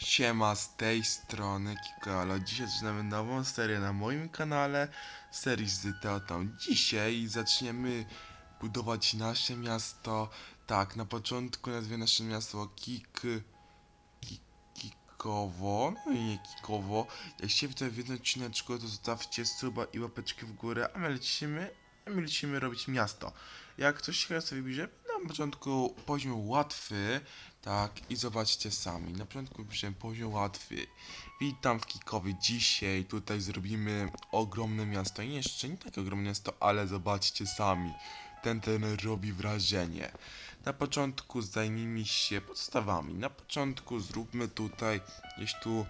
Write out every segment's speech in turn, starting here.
Siema z tej strony Kikalo. Dzisiaj zaczynamy nową serię na moim kanale, serii z Teotą. Dzisiaj zaczniemy budować nasze miasto. Tak, na początku nazwie nasze miasto Kik... Kik... Kikowo. No i nie Kikowo. Jak się tutaj w jednym odcineczku, to zostawcie suba i łapeczkę w górę, a my lecimy, a my lecimy robić miasto. Jak coś się sobie bierze, na początku poziom łatwy, tak, i zobaczcie sami. Na początku piszę poziom łatwy. Witam w Kikowie. Dzisiaj tutaj zrobimy ogromne miasto. Nie jeszcze nie takie ogromne miasto, ale zobaczcie sami. Ten ten robi wrażenie. Na początku zajmijmy się podstawami. Na początku zróbmy tutaj gdzieś tu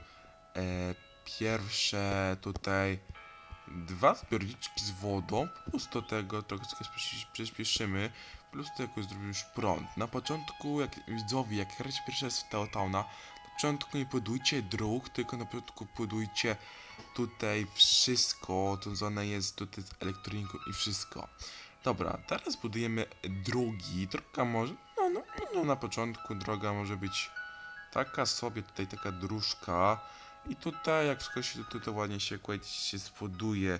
e, pierwsze tutaj dwa zbiorniczki z wodą. Plus do tego trochę przyspieszymy. Plus do tego zrobimy już prąd. Na początku, jak widzowie, jak gracie pierwszy raz w Teotowna, na początku nie budujcie dróg, tylko na początku budujcie tutaj wszystko, to zwane jest tutaj z elektroniką i wszystko. Dobra, teraz budujemy drogi. Droga może, no, no, no na początku droga może być taka sobie, tutaj taka dróżka. I tutaj, jak wszystko się tutaj ładnie się kładzie, się zbuduje,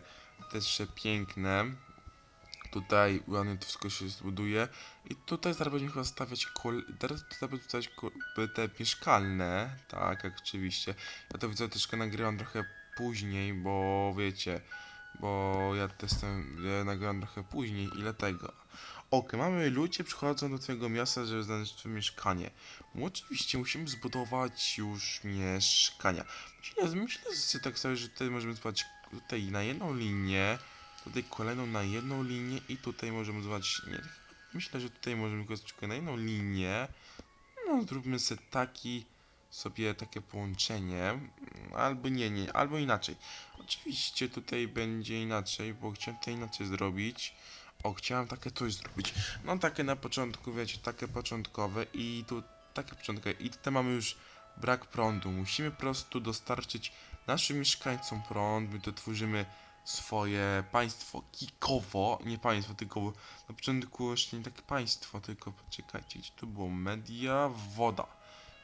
też piękne. Tutaj ładnie to wszystko się zbuduje. I tutaj zaraz będziemy chyba stawiać kol... Teraz tutaj będę stawiać te mieszkalne. Tak, jak oczywiście. Ja to widzę troszkę nagrywam trochę później, bo wiecie, bo ja też jestem, ja nagrywam trochę później, ile tego. Ok, mamy ludzie przychodzą do twojego miasta, żeby znaleźć twoje mieszkanie. No, oczywiście musimy zbudować już mieszkania. Myślę, myślę że tak sobie, że tutaj możemy zbudować tutaj na jedną linię, tutaj kolejną na jedną linię i tutaj możemy zbudować, nie, myślę, że tutaj możemy go tylko na jedną linię. No, zróbmy sobie taki, sobie takie połączenie, albo nie, nie, albo inaczej. Oczywiście tutaj będzie inaczej, bo chciałem to inaczej zrobić. O, chciałem takie coś zrobić. No takie na początku, wiecie, takie początkowe i tu takie początkowe. I tutaj mamy już brak prądu. Musimy po prostu dostarczyć naszym mieszkańcom prąd. My tu tworzymy swoje państwo kikowo, nie państwo, tylko na początku jeszcze nie takie państwo, tylko poczekajcie, gdzie to było? Media, woda.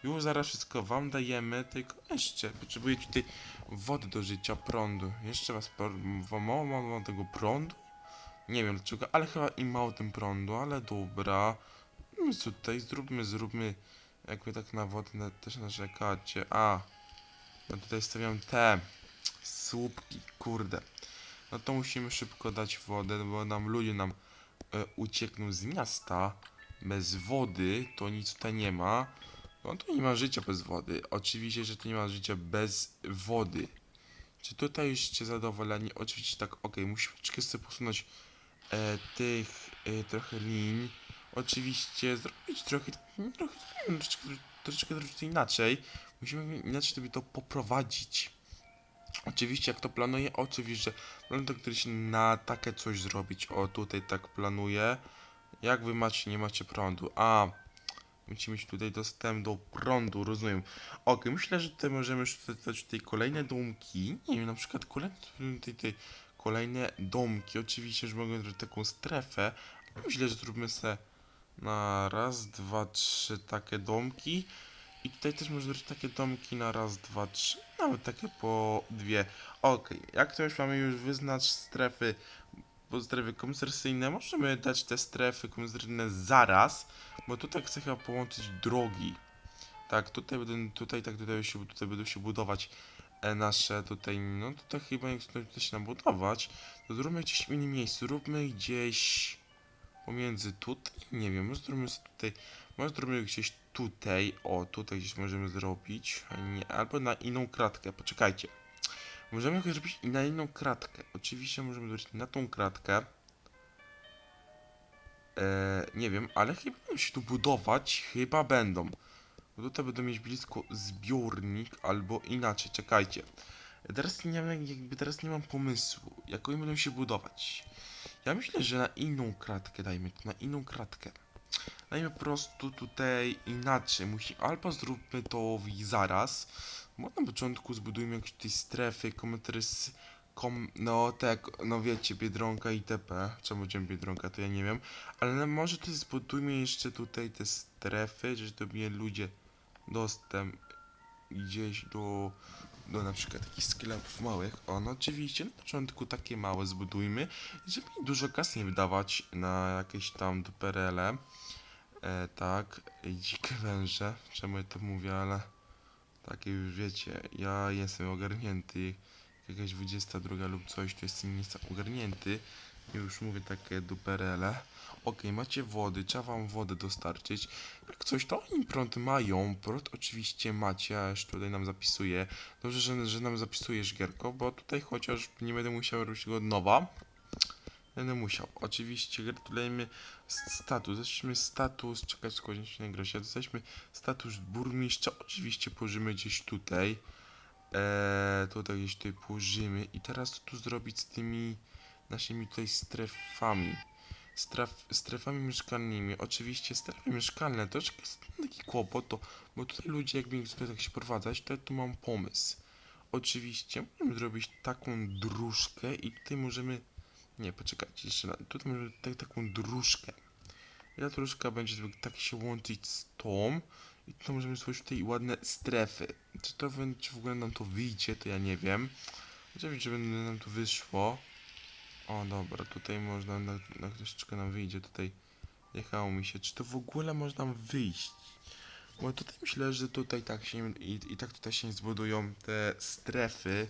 Już zaraz wszystko wam dajemy, tylko jeszcze potrzebujecie tutaj wody do życia, prądu. Jeszcze was mało, mało tego prądu? Nie wiem dlaczego, ale chyba im mało tym prądu, ale dobra. No co tutaj, zróbmy, zróbmy, jakby tak na wodę na, też narzekacie. A, no tutaj stawiam te słupki, kurde. No to musimy szybko dać wodę, bo nam ludzie nam e, uciekną z miasta bez wody, to nic tutaj nie ma. No to nie ma życia bez wody. Oczywiście, że to nie ma życia bez wody. Czy tutaj już jesteście zadowoleni? Oczywiście tak, ok, musimy troszkę sobie posunąć e, tych e, trochę linii. Oczywiście zrobić trochę, trochę troszeczkę, troszeczkę, inaczej. Musimy inaczej sobie to poprowadzić. Oczywiście jak to planuję, oczywiście, to kiedyś na takie coś zrobić. O, tutaj tak planuję. Jak wy macie, nie macie prądu? A, musimy mieć tutaj dostęp do prądu, rozumiem. Ok, myślę, że tutaj możemy dodać tutaj kolejne domki. Nie wiem, na przykład kolejne, tutaj, tutaj kolejne domki. Oczywiście, że mogę zrobić taką strefę. Myślę, że zróbmy sobie na raz, dwa, trzy takie domki. I tutaj też można zrobić takie domki na raz, dwa, trzy, nawet takie po dwie. Ok, jak to już mamy już wyznacz strefy, bo strefy komercyjne, możemy dać te strefy komercyjne zaraz, bo tutaj chcę chyba połączyć drogi. Tak, tutaj będę, tutaj, tak, tutaj się, tutaj będą się budować e, nasze tutaj, no tutaj chyba jak tutaj się nabudować, to zróbmy gdzieś w innym miejscu, róbmy gdzieś pomiędzy tutaj, nie wiem, może zróbmy sobie tutaj, może zróbmy gdzieś tutaj, o, tutaj gdzieś możemy zrobić, nie, albo na inną kratkę, poczekajcie. Możemy jakoś zrobić i na inną kratkę. Oczywiście możemy zrobić na tą kratkę. Eee, nie wiem, ale chyba będą się tu budować, chyba będą. Bo tutaj będą mieć blisko zbiornik, albo inaczej, czekajcie. Teraz nie mam, jakby teraz nie mam pomysłu, jak oni będą się budować. Ja myślę, że na inną kratkę dajmy to, na inną kratkę. Dajmy po prostu tutaj inaczej. Musi, albo zróbmy to zaraz. Bo na początku zbudujmy jakieś tutaj strefy, komentarz, kom, no tak, no wiecie, Biedronka itp. Czemu będziemy Biedronka, to ja nie wiem. Ale no, może tutaj zbudujmy jeszcze tutaj te strefy, że to ludzie dostęp. gdzieś do, do na przykład takich sklepów małych. O, no oczywiście na początku takie małe zbudujmy, żeby dużo kasy nie wydawać na jakieś tam duperele. E, tak, dzikie węże, czemu ja to mówię, ale takie już wiecie, ja jestem ogarnięty, jakaś 22 lub coś, to jestem nieco ogarnięty, już mówię takie duperele. Okej, macie wody, trzeba wam wodę dostarczyć. Jak coś, to oni prąd mają, prąd oczywiście macie, aż tutaj nam zapisuje. Dobrze, że, że nam zapisujesz, Gierko, bo tutaj chociaż nie będę musiał robić go od nowa. Będę musiał. Oczywiście gratulujemy status. Jesteśmy status. Czekać składnie nie grosia. Jesteśmy status burmistrza. Oczywiście położymy gdzieś tutaj. Eee, tutaj gdzieś tutaj położymy. I teraz co tu zrobić z tymi naszymi tutaj strefami? Stref, strefami mieszkalnymi. Oczywiście strefy mieszkalne to jest taki kłopot, to, bo tutaj ludzie jakby nie chcą tak się prowadzać, to ja tu mam pomysł. Oczywiście możemy zrobić taką dróżkę i tutaj możemy nie, poczekajcie jeszcze. na- Tutaj mamy tak, taką dróżkę. I ta dróżka będzie tak- się łączyć z tą. I tu możemy stworzyć tutaj ładne strefy. Czy to w ogóle nam to wyjdzie, to ja nie wiem. Oczywiście, że będzie nam to wyszło. O, dobra, tutaj można, na, na troszeczkę nam wyjdzie. Tutaj jechało mi się. Czy to w ogóle można wyjść? Bo tutaj myślę, że tutaj tak się i, i tak tutaj się zbudują te strefy.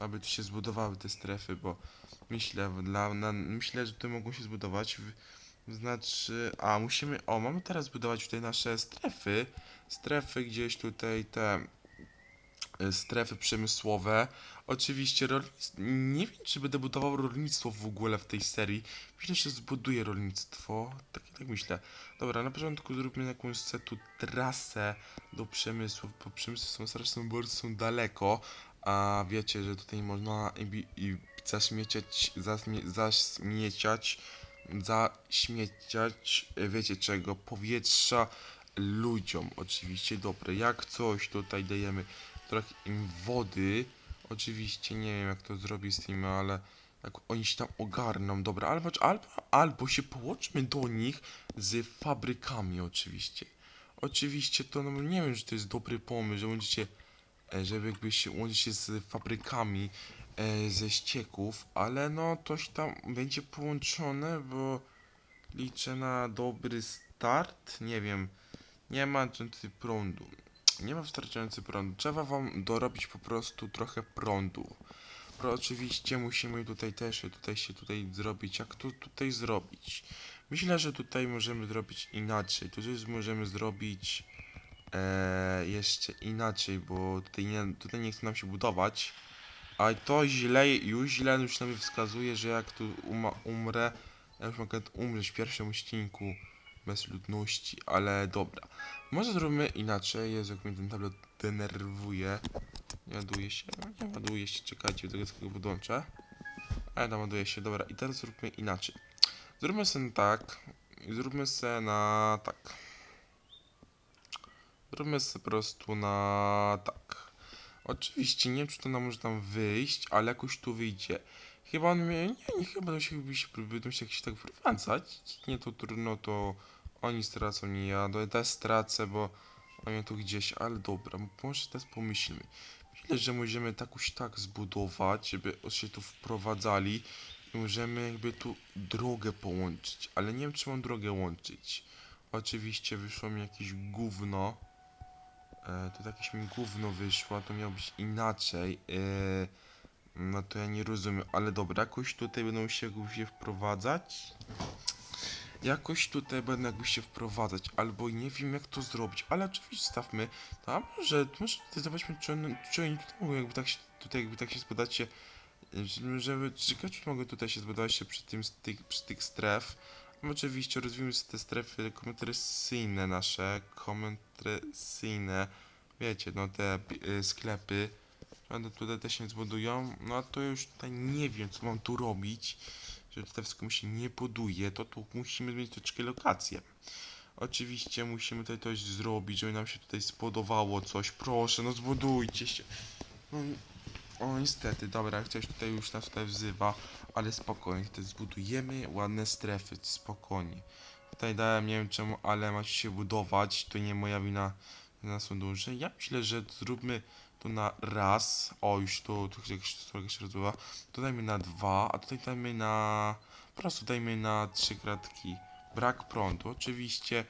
Aby tu się zbudowały te strefy, bo Myślę, dla, na, myślę, że tutaj mogą się zbudować. W, znaczy, a musimy, o, mamy teraz budować tutaj nasze strefy. Strefy gdzieś tutaj te e, strefy przemysłowe. Oczywiście rolnictwo, nie wiem czy będę budował rolnictwo w ogóle w tej serii. Myślę, że zbuduję rolnictwo. Tak, tak myślę. Dobra, na początku zróbmy jakąś se tu trasę do przemysłu, bo przemysły są strasznie bardzo są daleko. A wiecie, że tutaj można i, i zaśmieciać, zaśmie, zaśmieciać, zaśmieciać, wiecie czego, powietrza ludziom. Oczywiście, dobre, jak coś tutaj dajemy trochę im wody. Oczywiście nie wiem jak to zrobić z tym, ale jak oni się tam ogarną, dobra, albo, albo, albo się połączmy do nich z fabrykami oczywiście. Oczywiście to, no nie wiem, że to jest dobry pomysł, że będziecie żeby jakby się łączyć się z fabrykami e, ze ścieków, ale no coś tam będzie połączone, bo liczę na dobry start. Nie wiem, nie ma wystarczający prądu. Nie ma wystarczający prądu. Trzeba wam dorobić po prostu trochę prądu. Pro oczywiście musimy tutaj też tutaj się tutaj zrobić. Jak to tutaj zrobić? Myślę, że tutaj możemy zrobić inaczej. Tu możemy zrobić e, jeszcze inaczej, bo tutaj nie, tutaj nie chce nam się budować. A to źle, już źle już nam wskazuje, że jak tu umrę, ja już mogę umrzeć w pierwszym odcinku bez ludności, ale dobra. Może zróbmy inaczej, Jezu, jak mnie ten tablet denerwuje. Nie ładuje się, nie ładuje się, czekajcie, do tego tylko podłączę. Ale naładuje się, dobra, i teraz zróbmy inaczej. Zróbmy sobie tak, zróbmy sobie na tak. Zróbmy sobie po prostu na tak. Oczywiście nie wiem, czy to nam może tam wyjść, ale jakoś tu wyjdzie. Chyba on mnie, nie, nie chyba to się, będą się jakoś tak wprowadzać. Nie, to trudno, to oni stracą, nie ja. No, ja też stracę, bo oni tu gdzieś, ale dobra, może teraz pomyślmy. Myślę, że możemy tak już tak zbudować, żeby się tu wprowadzali i możemy jakby tu drogę połączyć, ale nie wiem, czy mam drogę łączyć. Oczywiście wyszło mi jakieś gówno. E, to jakieś mi gówno wyszło, to miało być inaczej. E, no to ja nie rozumiem, ale dobra, jakoś tutaj będą się się wprowadzać. Jakoś tutaj będę jakby się wprowadzać, albo nie wiem jak to zrobić, ale oczywiście stawmy, to a może, tutaj zobaczmy, czy, on, czy oni tutaj mogą jakby tak się, tutaj jakby tak się zbudować się, żeby, czy mogę tutaj się zbudować się przy tym, przy tych stref. Oczywiście rozwijmy te strefy komercyjne nasze, komercyjne, wiecie, no te y, sklepy, one tutaj też się zbudują, no a to już tutaj nie wiem, co mam tu robić, że tutaj wszystko mi się nie buduje, to tu musimy zmienić troszeczkę lokację. Oczywiście musimy tutaj coś zrobić, żeby nam się tutaj spodobało coś, proszę, no zbudujcie się. No, o niestety, dobra, ktoś tutaj już nas tutaj wzywa, ale spokojnie, tutaj zbudujemy ładne strefy, spokojnie. Tutaj dałem, nie wiem czemu, ale macie się budować, to nie moja wina, nas dłużej. Ja myślę, że zróbmy to na raz. O, już to, tu jakaś rozbywa. To dajmy na dwa, a tutaj dajmy na... Po prostu dajmy na trzy kratki. Brak prądu. Oczywiście,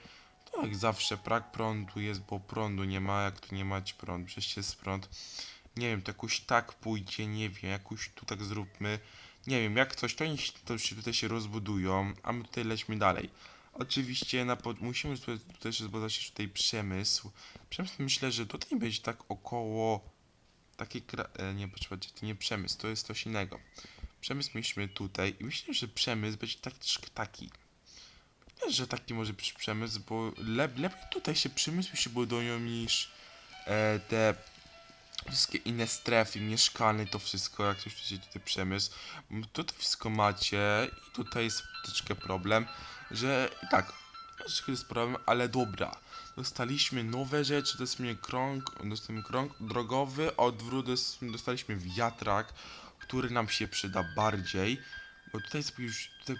to jak zawsze, brak prądu jest, bo prądu nie ma. Jak tu nie macie prądu, przecież jest prąd. Nie wiem, to jakoś tak pójdzie, nie wiem, jakoś tu tak zróbmy. Nie wiem, jak coś, to, oni się- to się tutaj się rozbudują, a my tutaj lećmy dalej. Oczywiście na pod... musimy tutaj, tutaj jeszcze zbudować tutaj przemysł. Przemysł myślę, że tutaj będzie tak około takiej kra... e, nie, poczekajcie, to nie przemysł, to jest coś innego. Przemysł mieliśmy tutaj i myślę, że przemysł będzie tak troszkę taki. Myślę, że taki może być przemysł, bo le... lepiej tutaj się przemysły się budują niż e, te wszystkie inne strefy mieszkalne, to wszystko, jak ktoś widzicie tutaj przemysł. Tutaj wszystko macie i tutaj jest troszeczkę problem, że tak, troszeczkę jest problem, ale dobra. Dostaliśmy nowe rzeczy, dostaliśmy krąg, dostaliśmy krąg drogowy, odwrót, dos- dostaliśmy wiatrak, który nam się przyda bardziej, bo tutaj jest już, tutaj,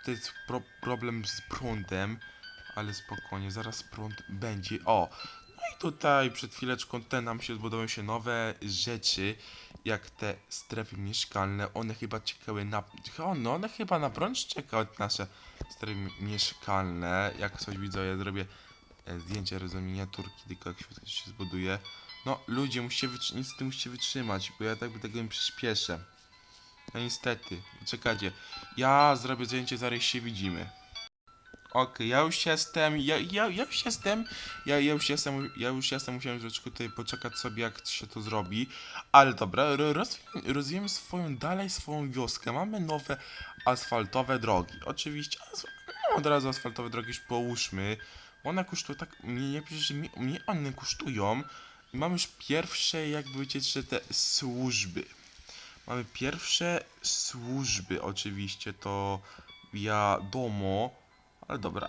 tutaj jest pro, problem z prądem, ale spokojnie, zaraz prąd będzie. O, tutaj przed chwileczką te nam się zbudowały się nowe rzeczy, jak te strefy mieszkalne. One chyba czekały na. O, no one chyba na prąd czekały nasze strefy mieszkalne. Jak coś widzę, ja zrobię e, zdjęcie razem miniaturki, tylko jak świetnie się zbuduje. No, ludzie, musicie wytrzy- niestety musicie wytrzymać, bo ja tak tego nie przyspieszę. No niestety, czekajcie. Ja zrobię zdjęcie, zaraz się widzimy. Okej, ja już jestem, ja, ja, ja już jestem, ja, ja już jestem, ja już jestem, musiałem troszeczkę tutaj poczekać sobie, jak się to zrobi, ale dobra, ro- rozwi- rozwijemy swoją, dalej swoją wioskę, mamy nowe asfaltowe drogi, oczywiście, no, od razu asfaltowe drogi już połóżmy, one kosztują tak, mniej, przecież mniej, mniej one kosztują. Mamy już pierwsze, jakby wiecie, że te służby, mamy pierwsze służby, oczywiście, to wiadomo, ale dobra,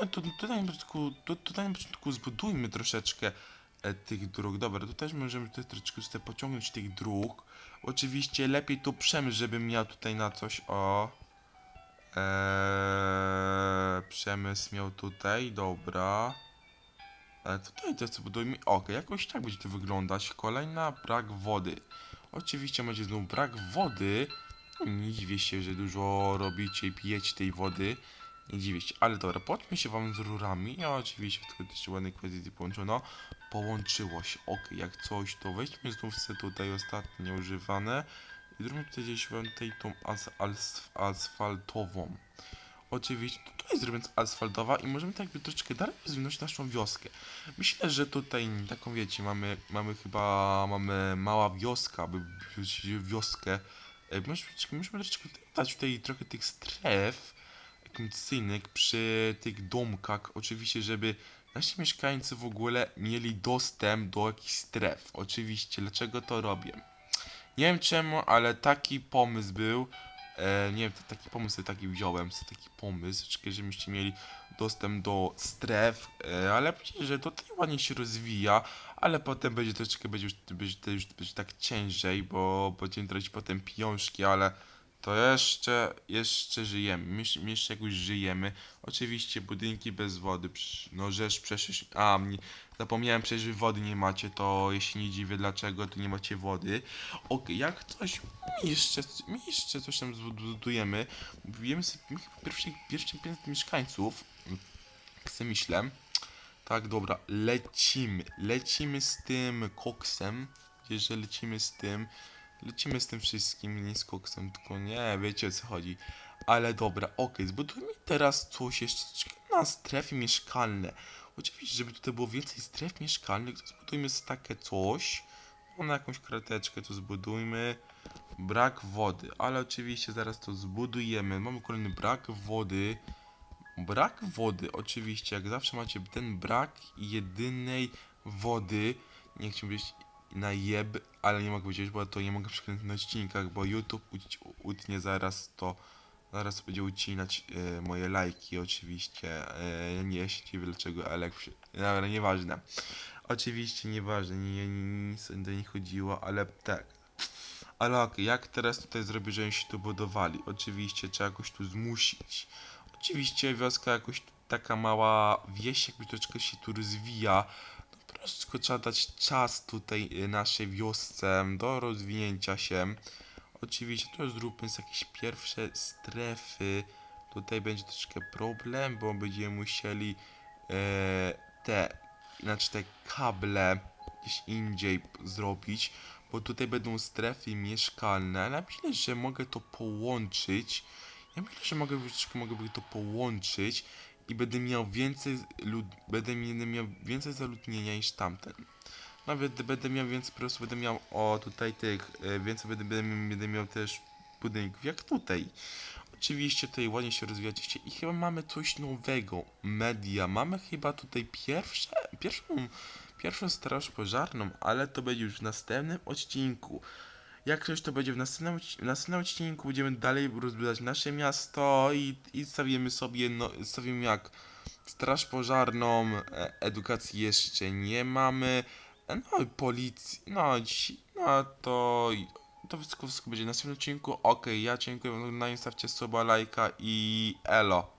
no to, tutaj, na początku, tutaj zbudujmy troszeczkę e, tych dróg. Dobra, tu też możemy tutaj troszeczkę tutaj pociągnąć tych dróg. Oczywiście lepiej tu przemysł, żebym miał tutaj na coś o... Eee, przemysł miał tutaj, dobra. Ale tutaj to zbudujmy. Okej, jakoś tak będzie to wyglądać. Kolejna brak wody. Oczywiście będzie znów brak wody. Nie dziwię się, że dużo robicie i pijecie tej wody. Nie dziwię się, ale dobra, połączmy się wam z rurami. Ja oczywiście tylko też ładnej kwestii połączono. Połączyło się, ok, jak coś to weźmy znów sobie tutaj ostatnie używane. I zróbmy tutaj gdzieś wam tutaj tą as, as, asfaltową. Oczywiście tutaj zrobię asfaltowa i możemy tak jakby troszeczkę dalej rozwinąć naszą wioskę. Myślę, że tutaj taką wiecie, mamy, mamy chyba, mamy mała wioska, by wioskę. Możemy, możemy troszeczkę dać tutaj trochę tych stref, kondycyjnych przy tych domkach, oczywiście, żeby nasi mieszkańcy w ogóle mieli dostęp do jakichś stref. Oczywiście, dlaczego to robię? Nie wiem czemu, ale taki pomysł był. E, nie wiem, taki pomysł sobie taki wziąłem, sobie taki pomysł, żebyście mieli dostęp do stref, e, ale myślę, że to tutaj ładnie się rozwija, ale potem będzie troszeczkę będzie już, będzie, już będzie tak ciężej, bo będziemy tracić potem pieniążki, ale to jeszcze, jeszcze żyjemy, my, jeszcze jakoś żyjemy. Oczywiście budynki bez wody, no żeż przecież, a zapomniałem przecież, wody nie macie, to się nie dziwię dlaczego tu nie macie wody. Okej, jak coś, my jeszcze, my jeszcze coś tam zbudujemy, wiemy sobie, my chyba pierwszy, pierwszy 500 mieszkańców, sobie myślę, tak dobra, lecimy, lecimy z tym koksem, że lecimy z tym, Lecimy z tym wszystkim, nie tylko nie, wiecie o co chodzi. Ale dobra, okej, zbudujmy teraz coś jeszcze na strefy mieszkalne. Oczywiście, żeby tutaj było więcej stref mieszkalnych, to zbudujmy takie coś. No, na jakąś krateczkę to zbudujmy. Brak wody, ale oczywiście zaraz to zbudujemy. Mamy kolejny brak wody. Brak wody, oczywiście, jak zawsze macie ten brak jedynej wody. Nie chciałbym na jeb, ale nie mogę powiedzieć, bo to nie mogę przekręcić na odcinkach, bo YouTube utnie zaraz to, zaraz będzie ucinać e, moje lajki oczywiście, e, nie dziwię dlaczego, ale przy... dobra, nieważne. Oczywiście nieważne, nie, nie, nic do nie chodziło, ale tak. Ale okej, jak teraz tutaj zrobić, żeby się tu budowali? Oczywiście trzeba jakoś tu zmusić. Oczywiście wioska jakoś taka mała wieś jakby troszeczkę się tu rozwija. Troszeczkę trzeba dać czas tutaj y, naszej wiosce do rozwinięcia się. Oczywiście to zróbmy z jakieś pierwsze strefy. Tutaj będzie troszkę problem, bo będziemy musieli e, te, znaczy te kable gdzieś indziej zrobić, bo tutaj będą strefy mieszkalne, ale myślę, że mogę to połączyć. Ja myślę, że mogę troszeczkę mogę to połączyć i będę miał więcej lud, będę mi- miał więcej zaludnienia niż tamten. Nawet będę miał więcej, po prostu będę miał, o tutaj tych, e, więcej będę, będę, będę miał też budynków jak tutaj. Oczywiście tutaj ładnie się rozwijacie i chyba mamy coś nowego. Media. Mamy chyba tutaj pierwsze, pierwszą, pierwszą straż pożarną, ale to będzie już w następnym odcinku. Jak coś to będzie w następnym, w następnym odcinku, będziemy dalej rozbudować nasze miasto i, i stawimy sobie, no, stawimy jak straż pożarną, e, edukacji jeszcze nie mamy, e, no policji, no, no to, to wszystko, wszystko będzie w następnym odcinku. Okej, ja dziękuję. Za oglądanie, stawcie suba, lajka i elo.